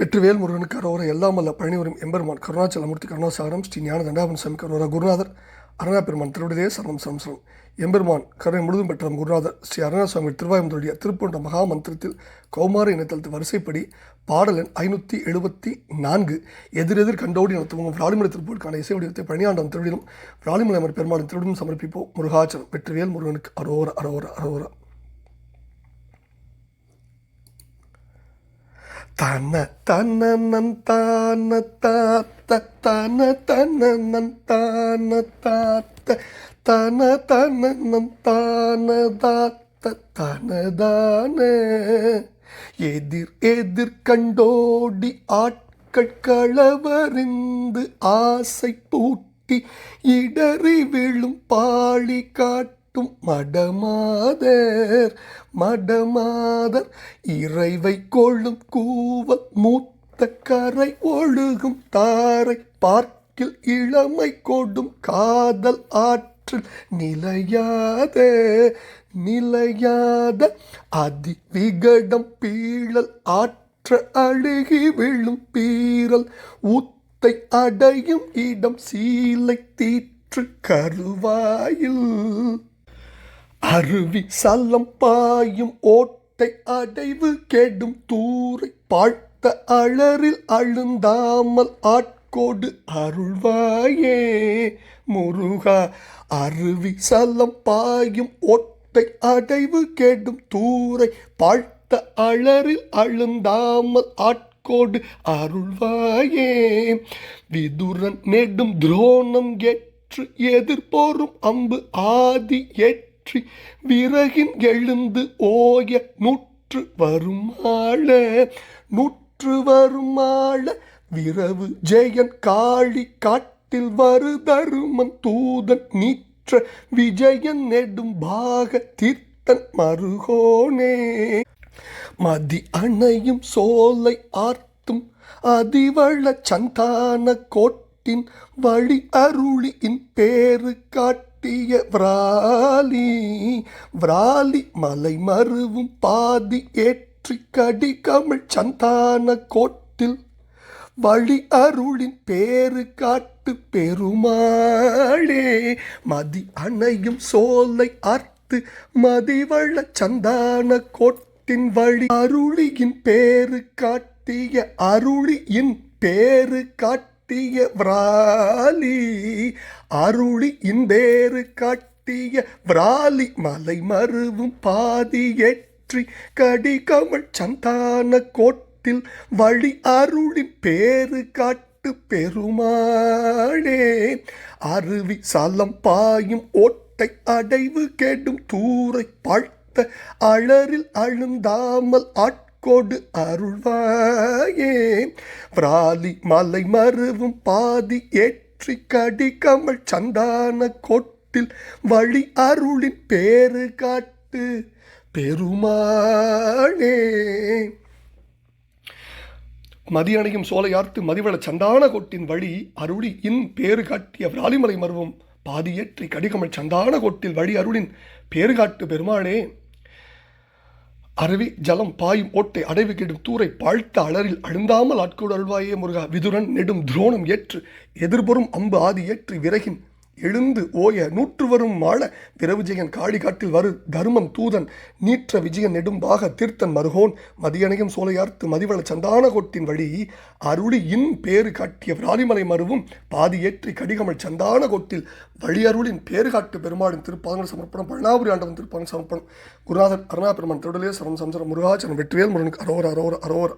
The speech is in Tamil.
வெற்றிவேல் முருகனுக்கு கரோர எல்லாம் அல்ல பழனி எம்பெருமான் கருணாச்சலமூர்த்தி கருணாசாரம் ஸ்ரீ ஞான தண்டாபன் சாமி கருணா குருநாதர் அரணா பெருமான் திருவிடதே சரணம் சரம் சரம் எம்பெருமான் கருணை முழுதும் பெற்ற குருநாதர் ஸ்ரீ அருணாசுவாமி திருவாயமுடைய திருப்பூண்ட மகா மந்திரத்தில் கௌமார இனத்தளத்து வரிசைப்படி பாடலின் ஐநூற்றி எழுபத்தி நான்கு எதிரெதிர் கண்டோடி நடத்துவோம் விராலிமலை திருப்பூருக்கான இசை வடிவத்தை பழனியாண்டம் திருவிடும் விராலிமலை அமர் பெருமாளின் திருவிடும் சமர்ப்பிப்போம். முருகாச்சலம் வெற்றிவேல் முருகனுக்கு அரோர அரோர அரோரா. தன தன தான தாத்த தன தன தான தாத்த தன தன தான தாத்த தனதான எதிர் எதிர் கண்டோடி ஆட்கள் களவறிந்து ஆசை பூட்டி இடறி விழும் பாழி காட்டு காட்டும் மடமாதர் மடமாதர். இறைவை கொள்ளும் கூவல் மூத்த கரை ஒழுகும் தாரை பார்க்கில் இளமை கொடும் காதல் ஆற்றல் நிலையாத நிலையாத. அதி விகடம் பீழல் ஆற்ற அழுகி விழும் பீரல் ஊத்தை அடையும் இடம் சீலை தீற்று கருவாயில். அருவி சல்லம் பாயும் ஓட்டை அடைவு கெடும் தூரை பாழ்த்த அழறில் அழுந்தாமல் ஆட்கோடு அருள்வாயே. முருகா அருவி சல்லம் பாயும் ஓட்டை அடைவு கெடும் தூரை பாழ்த்த அழறில் அழுந்தாமல் ஆட்கோடு அருள்வாயே. விதுரன் நெடும் துரோணம் ஏற்று எதிர்போரும் அம்பு ஆதி ஏற்று பற்றி விறகின் எழுந்து ஓய நூற்று வருமாள நூற்று வருமாள விரவு ஜெயன் காளி காட்டில் வரு தருமன் தூதன் நீற்ற விஜயன் நெடும் பாக தீர்த்தன் மருகோனே. மதி அணையும் சோலை ஆர்த்தும் அதிவள சந்தான கோட்டின் வழி அருளியின் பேரு காட்டு கட்டிய விராலி விராலி மலை மருவும் பாதி ஏற்றி கடி கமிழ் சந்தான கோட்டில் வழி அருளின் பேரு காட்டு பெருமாளே மதி அணையும் சோலை அர்த்து மதிவள சந்தான கோட்டின் வழி அருளியின் பேரு காட்டிய அருளியின் பேரு காட்டு காட்டிய விராலி அருளி இந்தேறு காட்டிய விராலி மலை மருவும் பாதி ஏற்றி கடிகமள் சந்தான கோட்டில் வழி அருளின் பேரு காட்டு பெருமாளே. அருவி சலம் பாயும் ஓட்டை அடைவு கெடும் தூரை பாழ்த்த அழறில் அழுந்தாமல் ஆட் கொடு அருள்வாயே. பிராலி மலை மருவும் பாதி ஏற்றி கடி கமல் சந்தான கொட்டில் வழி அருளின் பேரு காட்டு பெருமாளே. மதியணையும் சோலையார்த்து மதிவள சந்தான கொட்டின் வழி அருளி இன் பேறு காட்டிய விராலிமலை மருவும் பாதியேற்றி கடிகமல் சந்தான கொட்டில் வழி அருளின் பேறு காட்டு பெருமாளே. அருவி ஜலம் பாயும் ஓட்டை அடைவு கெடும் தூரை பாழ்த்த அலரில் அழுந்தாமல் ஆட்கோடு அல்வாயே முருகா. விதுரன் நெடும் துரோணம் ஏற்று எதிர்பொறும் அம்பு ஆதி ஏற்று விறகின் எழுந்து ஓய நூற்று வரும் மாள திரவிஜயன் காளிகாட்டில் வரு தருமம் தூதன் நீற்ற விஜயன் நெடும்பாக தீர்த்தன் மருகோன் மதியணையும் சோலையார்த்து மதிவள சந்தான கொட்டின் வழி அருளி இன் பேறு காட்டிய விராலிமலை மருவும் பாதி ஏற்றி கடிகமல் சந்தான கொட்டில் வழி அருளின் பேறு காட்டு பெருமாளின் திருப்பாதங்கள் சமர்ப்பணம் பழனாபுரி ஆண்டவன் திருப்பாதங்கள் சமர்ப்பணம். குருநாதன் அருணா பெருமான் திருடலே சரம் சம்சரம் முருகாச்சரம் வெற்றிவேல் முருகனுக்கு அரோர அரோர அரோர.